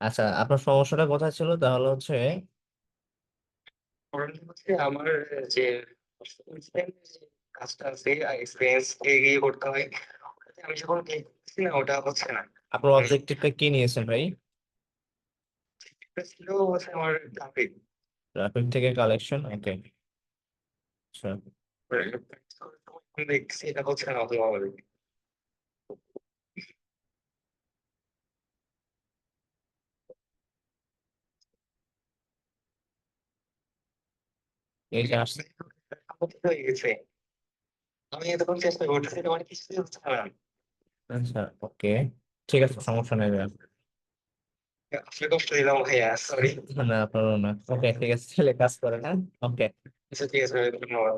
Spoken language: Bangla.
আচ্ছা আপনার সমস্যাটা কোথায় ছিল তাহলে হচ্ছে আমার যে কাজটা আছে এক্সপিরিয়েন্স এগিয়ে করতে হয় ওটাতে আমি যখন ক্লিক না ওটা হচ্ছে না। আপনার অবজেক্টিভটা কি নিয়েছেন ভাই? এটা ছিল হচ্ছে আমার গ্রাফিক ট্রাফিক থেকে কালেকশন ওকে আচ্ছা। দেখছি এটা হচ্ছে না ভালোভাবে আমি এতক্ষণ চেষ্টা করতেছি তোমার কিছুই হচ্ছে না আচ্ছা ওকে ঠিক আছে সমস্যা নেই। আসলে কষ্ট দিলাম ভাইয়া সরি না ওকে ঠিক আছে তাহলে কাজ করে হ্যাঁ ওকে আচ্ছা ঠিক আছে ধন্যবাদ